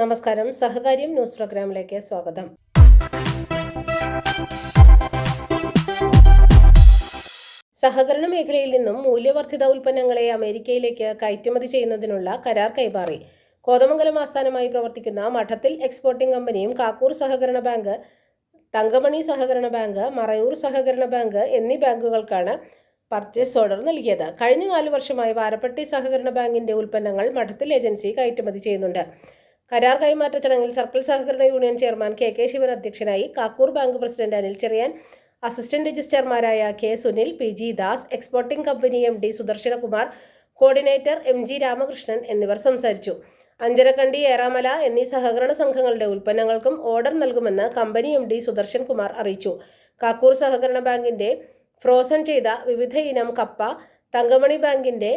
നമസ്കാരം. സഹകാര്യം ന്യൂസ് പ്രോഗ്രാമിലേക്ക് സ്വാഗതം. സഹകരണ മേഖലയിൽ നിന്നും മൂല്യവർദ്ധിത ഉൽപ്പന്നങ്ങളെ അമേരിക്കയിലേക്ക് കയറ്റുമതി ചെയ്യുന്നതിനുള്ള കരാർ കൈമാറി. കോതമംഗലം ആസ്ഥാനമായി പ്രവർത്തിക്കുന്ന മഠത്തിൽ എക്സ്പോർട്ടിംഗ് കമ്പനിയും കാക്കൂർ സഹകരണ ബാങ്ക് തങ്കമണി സഹകരണ ബാങ്ക് മറയൂർ സഹകരണ ബാങ്ക് എന്നീ ബാങ്കുകൾക്കാണ് പർച്ചേസ് ഓർഡർ നൽകിയത്. കഴിഞ്ഞ നാല് വർഷമായി വാരപ്പട്ടി സഹകരണ ബാങ്കിന്റെ ഉൽപ്പന്നങ്ങൾ മഠത്തിൽ ഏജൻസി കയറ്റുമതി ചെയ്യുന്നുണ്ട്. കരാർ കൈമാറ്റ ചടങ്ങിൽ സർക്കിൾ സഹകരണ union chairman K K Sivan അധ്യക്ഷനായി Kakkur bank president Anil Cherian assistant രജിസ്ട്രാർമാരായ K Sunil P G Das exporting company M D Sudarshanakumar coordinator M G Ramakrishnan എന്നിവർ സംസാരിച്ചു. അഞ്ചരക്കണ്ടി ഏറാമല എന്നീ സഹകരണ സംഘങ്ങളുടെ ഉൽപ്പന്നങ്ങൾക്കും ഓർഡർ നൽകുമെന്ന് company M D Sudarshan Kumar അറിയിച്ചു. കാക്കൂർ സഹകരണ ബാങ്കിന്റെ ഫ്രോസൺ ചെയ്ത വിവിധ ഇനം കപ്പ തങ്കമണി ബാങ്കിന്റെ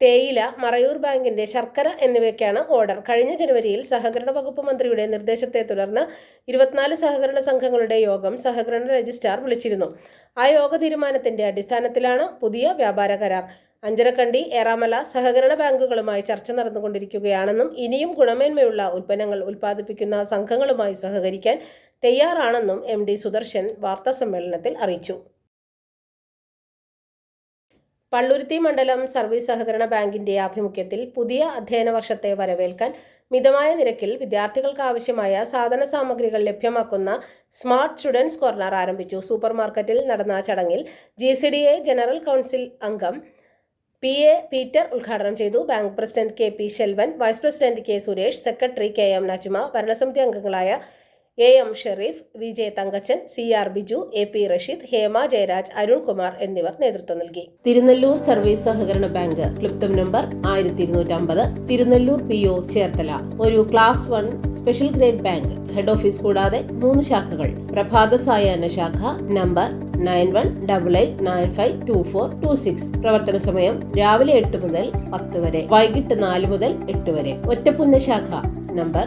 തേയില മറയൂർ ബാങ്കിന്റെ ശർക്കര എന്നിവയ്ക്കാണ് ഓർഡർ. കഴിഞ്ഞ ജനുവരിയിൽ സഹകരണ വകുപ്പ് മന്ത്രിയുടെ നിർദ്ദേശത്തെ തുടർന്ന് ഇരുപത്തിനാല് സഹകരണ സംഘങ്ങളുടെ യോഗം സഹകരണ രജിസ്ട്രാർ വിളിച്ചിരുന്നു. ആ യോഗ തീരുമാനത്തിന്റെ അടിസ്ഥാനത്തിലാണ് പുതിയ വ്യാപാര കരാർ. അഞ്ചരക്കണ്ടി ഏറാമല സഹകരണ ബാങ്കുകളുമായി ചർച്ച നടന്നുകൊണ്ടിരിക്കുകയാണെന്നും ഇനിയും ഗുണമേന്മയുള്ള ഉൽപ്പന്നങ്ങൾ ഉൽപ്പാദിപ്പിക്കുന്ന സംഘങ്ങളുമായി സഹകരിക്കാൻ തയ്യാറാണെന്നും എം ഡി സുദർശൻ വാർത്താസമ്മേളനത്തിൽ അറിയിച്ചു. പള്ളുരുത്തി മണ്ഡലം സർവീസ് സഹകരണ ബാങ്കിന്റെ ആഭിമുഖ്യത്തിൽ പുതിയ അധ്യയന വർഷത്തെ വരവേൽക്കാൻ മിതമായ നിരക്കിൽ വിദ്യാർത്ഥികൾക്ക് ആവശ്യമായ സാധന സാമഗ്രികൾ ലഭ്യമാക്കുന്ന സ്മാർട്ട് സ്റ്റുഡൻസ് കോർണർ ആരംഭിച്ചു. സൂപ്പർ മാർക്കറ്റിൽ നടന്ന ചടങ്ങിൽ G C D A general council അംഗം പി എ പീറ്റർ ഉദ്ഘാടനം ചെയ്തു. Bank president K P Selvan vice president K Suresh secretary K M Najma ഭരണസമിതി അംഗങ്ങളായ A M Sherif V J Thankachan C R Biju A P Rasheed Hema Jayaraj Arunkumar എന്നിവർ നേതൃത്വം നൽകി. Thirunellur service സഹകരണ bank ക്ലിപ്തം number ആയിരത്തി ഇരുന്നൂറ്റമ്പത് Thirunellur P O Cherthala. ഒരു class one special grade bank head office കൂടാതെ മൂന്ന് ശാഖകൾ. പ്രഭാത സായാഹ്ന ശാഖ number nine one double eight nine five two four two six. പ്രവർത്തന സമയം രാവിലെ എട്ട് മുതൽ പത്ത് വരെ വൈകിട്ട് നാല് മുതൽ എട്ട് വരെ. ഒറ്റപ്പുന്ന ശാഖ number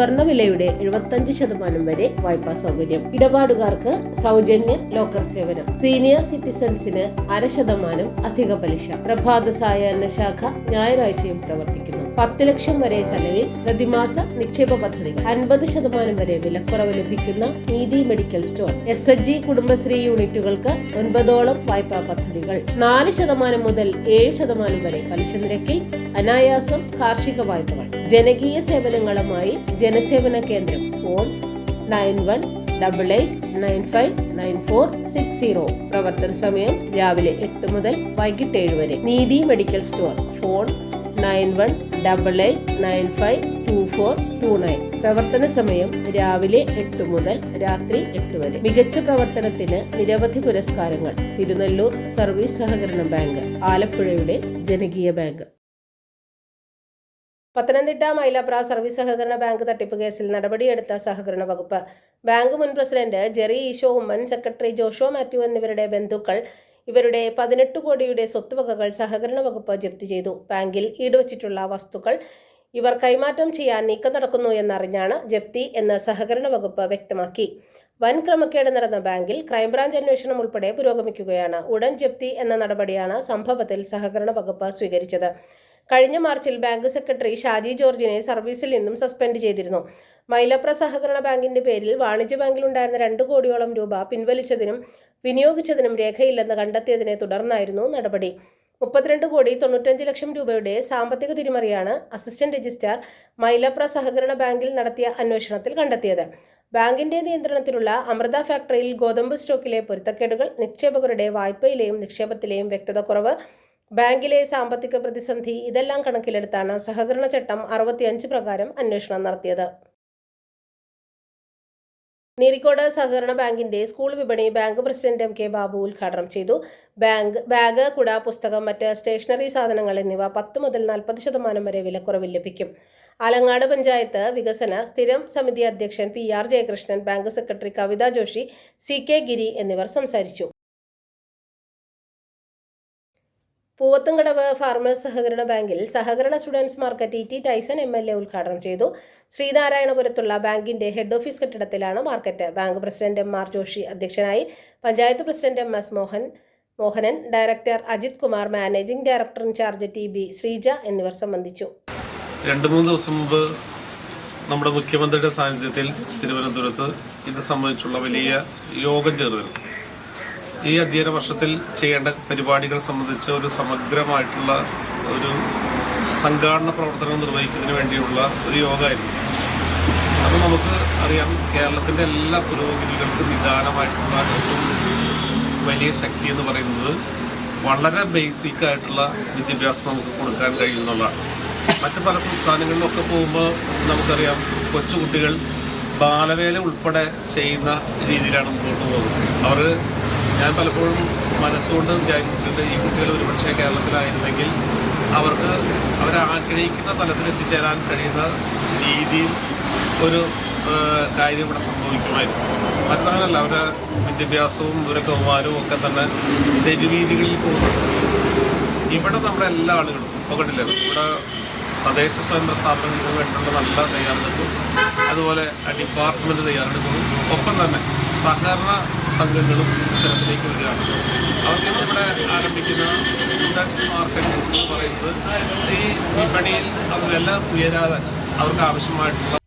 സ്വർണവിലയുടെ എഴുപത്തഞ്ച് ശതമാനം വരെ വായ്പാ സൗകര്യം. ഇടപാടുകാർക്ക് സൗജന്യ ലോക്കർ സേവനം. സീനിയർ സിറ്റിസൺസിന് അര ശതമാനം അധിക പലിശ. പ്രഭാത സായാഹ്ന ശാഖ ഞായറാഴ്ചയും പ്രവർത്തിക്കുന്നു. പത്ത് ലക്ഷം വരെ ചെലവിൽ പ്രതിമാസ നിക്ഷേപ പദ്ധതികൾ. അൻപത് ശതമാനം വരെ വിലക്കുറവ് ലഭിക്കുന്ന Neethi medical store. S H G Kudumbashree യൂണിറ്റുകൾക്ക് ഒൻപതോളം വായ്പാ പദ്ധതികൾ. നാല് ശതമാനം മുതൽ ഏഴ് ശതമാനം വരെ പലിശ നിരക്കിൽ അനായാസം കാർഷിക വായ്പകൾ. ജനകീയ സേവനങ്ങളുമായി ജനസേവന കേന്ദ്രം. Phone nine one double eight nine five nine four six zero. പ്രവർത്തന സമയം രാവിലെ എട്ട് മുതൽ വൈകിട്ട് ഏഴ് വരെ. Neethi medical store. Phone nine one double eight nine five two four two nine. പ്രവർത്തന സമയം രാവിലെ എട്ട് മുതൽ രാത്രി എട്ട് വരെ. മികച്ച പ്രവർത്തനത്തിന് നിരവധി പുരസ്കാരങ്ങൾ. തിരുനെല്ലൂർ സർവീസ് സഹകരണ ബാങ്ക് ആലപ്പുഴയുടെ ജനകീയ ബാങ്ക്. പത്തനംതിട്ട മൈലാപ്ര സർവീസ് സഹകരണ ബാങ്ക് തട്ടിപ്പ് കേസിൽ നടപടിയെടുത്ത സഹകരണ വകുപ്പ്. ബാങ്ക് മുൻ president Jerry Eesho Oommen secretary Josho Mathew എന്നിവരുടെ ബന്ധുക്കൾ ഇവരുടെ പതിനെട്ട് കോടിയുടെ സ്വത്തുവകകൾ സഹകരണ വകുപ്പ് ജപ്തി ചെയ്തു. ബാങ്കിൽ ഈടുവച്ചിട്ടുള്ള വസ്തുക്കൾ ഇവർ കൈമാറ്റം ചെയ്യാൻ നീക്കം നടക്കുന്നു എന്നറിഞ്ഞാണ് ജപ്തി എന്ന് സഹകരണ വകുപ്പ് വ്യക്തമാക്കി. വൻ ക്രമക്കേട് നടന്ന ബാങ്കിൽ ക്രൈംബ്രാഞ്ച് അന്വേഷണം ഉൾപ്പെടെ പുരോഗമിക്കുകയാണ്. ഉടൻ ജപ്തി എന്ന നടപടിയാണ് സംഭവത്തിൽ സഹകരണ വകുപ്പ് സ്വീകരിച്ചത്. കഴിഞ്ഞ മാർച്ചിൽ ബാങ്ക് സെക്രട്ടറി ഷാജി ജോർജിനെ സർവീസിൽ നിന്നും സസ്പെൻഡ് ചെയ്തിരുന്നു. മൈലപ്ര സഹകരണ ബാങ്കിന്റെ പേരിൽ വാണിജ്യ ബാങ്കിലുണ്ടായിരുന്ന രണ്ട് കോടിയോളം രൂപ പിൻവലിച്ചതിനും വിനിയോഗിച്ചതിനും രേഖയില്ലെന്ന് കണ്ടെത്തിയതിനെ തുടർന്നായിരുന്നു നടപടി. മുപ്പത്തിരണ്ട് കോടി തൊണ്ണൂറ്റഞ്ച് ലക്ഷം രൂപയുടെ സാമ്പത്തിക തിരിമറിയാണ് അസിസ്റ്റന്റ് രജിസ്ട്രാർ മൈലപ്ര സഹകരണ ബാങ്കിൽ നടത്തിയ അന്വേഷണത്തിൽ കണ്ടെത്തിയത്. ബാങ്കിന്റെ നിയന്ത്രണത്തിലുള്ള അമൃത ഫാക്ടറിയിൽ ഗോതമ്പ് സ്റ്റോക്കിലെ പൊരുത്തക്കേടുകൾ നിക്ഷേപകരുടെ വായ്പയിലെയും നിക്ഷേപത്തിലെയും വ്യക്തതക്കുറവ് ബാങ്കിലെ സാമ്പത്തിക പ്രതിസന്ധി ഇതെല്ലാം കണക്കിലെടുത്താണ് സഹകരണ ചട്ടം അറുപത്തിയഞ്ച് പ്രകാരം അന്വേഷണം നടത്തിയത്. നീരിക്കോട് സഹകരണ ബാങ്കിന്റെ സ്കൂൾ വിപണി bank president M K Babu ഉദ്ഘാടനം ചെയ്തു. ബാങ്ക് ബാഗ് കുട പുസ്തകം മറ്റ് സ്റ്റേഷനറി സാധനങ്ങൾ എന്നിവ പത്ത് മുതൽ നാൽപ്പത് ശതമാനം വരെ വിലക്കുറവിൽ ലഭിക്കും. ആലങ്ങാട് പഞ്ചായത്ത് വികസന സ്ഥിരം സമിതി അധ്യക്ഷൻ P R Jayakrishnan bank secretary Kavitha Joshi C K Giri എന്നിവർ സംസാരിച്ചു. പൂവത്തുംകടവ് ഫാർമേഴ്സ് സഹകരണ ബാങ്കിൽ സഹകരണ students market E T Tyson M L A ഉദ്ഘാടനം ചെയ്തു. ശ്രീനാരായണപുരത്തുള്ള ബാങ്കിന്റെ head office കെട്ടിടത്തിലാണ് market. Bank president M R Joshi അധ്യക്ഷനായി panchayat president M S Mohan Mohanan director Ajith Kumar managing director in charge T B Sreeja എന്നിവർ സംബന്ധിച്ചു. രണ്ട് മൂന്ന് ദിവസം മുമ്പ് നമ്മുടെ മുഖ്യമന്ത്രിയുടെ സാന്നിധ്യത്തിൽ തിരുവനന്തപുരത്ത് ഇത് സംബന്ധിച്ചുള്ള വലിയ യോഗം ചേർന്നിരുന്നു. ഈ അധ്യയന വർഷത്തിൽ ചെയ്യേണ്ട പരിപാടികൾ സംബന്ധിച്ച ഒരു സമഗ്രമായിട്ടുള്ള ഒരു സംഘാടന പ്രവർത്തനം നിർവഹിക്കുന്നതിന് വേണ്ടിയുള്ള ഒരു യോഗമായിരുന്നു. അത് നമുക്ക് അറിയാം കേരളത്തിന്റെ എല്ലാ പുരോഗതികൾക്കും നിദാനമായിട്ടുള്ള വലിയ ശക്തി എന്ന് പറയുന്നത് വളരെ ബേസിക് ആയിട്ടുള്ള വിദ്യാഭ്യാസം നമുക്ക് കൊടുക്കാൻ കഴിയുന്നതാണ് മറ്റ് പല സംസ്ഥാനങ്ങളിലൊക്കെ പോകുമ്പോൾ നമുക്കറിയാം കൊച്ചുകുട്ടികൾ ബാലവേല ഉൾപ്പെടെ ചെയ്യുന്ന രീതിയിലാണ് മുന്നോട്ട് പോകുന്നത്. അവർ ഞാൻ പലപ്പോഴും മനസ്സുകൊണ്ട് വിചാരിച്ചിട്ടുണ്ട് ഈ കുട്ടികൾ ഒരുപക്ഷെ കേരളത്തിലായിരുന്നെങ്കിൽ അവർക്ക് അവരാഗ്രഹിക്കുന്ന തലത്തിൽ എത്തിച്ചേരാൻ കഴിയുന്ന രീതിയിൽ ഒരു കാര്യം ഇവിടെ സംഭവിക്കുമായിരുന്നു. മറ്റങ്ങനല്ല അവരുടെ വിദ്യാഭ്യാസവും ഇവരെ കൗമാരവും ഒക്കെ തന്നെ തെരുവീതികളിൽ പോകുന്നു ഇവിടെ നമ്മുടെ എല്ലാ ആളുകളും ഇപ്പോൾ കണ്ടില്ലേ ഇവിടെ തദ്ദേശ സ്വയംഭരണ സ്ഥാപനങ്ങൾക്ക് വേണ്ടിയുള്ള നല്ല തയ്യാറെടുക്കും അതുപോലെ ഡിപ്പാർട്ട്മെന്റ് തയ്യാറെടുക്കുന്നു ഒപ്പം തന്നെ സഹകരണ സംഘങ്ങളും ഇത്തരത്തിലേക്ക് വരികയാണ്. അവർക്ക് ഇവിടെ ആരംഭിക്കുന്ന സ്റ്റുഡൻസ് മാർക്കറ്റ് എന്ന് പറയുന്നത് ഈ വിപണിയിൽ അതിലെല്ലാം ഉയരാതെ അവർക്ക് ആവശ്യമായിട്ടുള്ള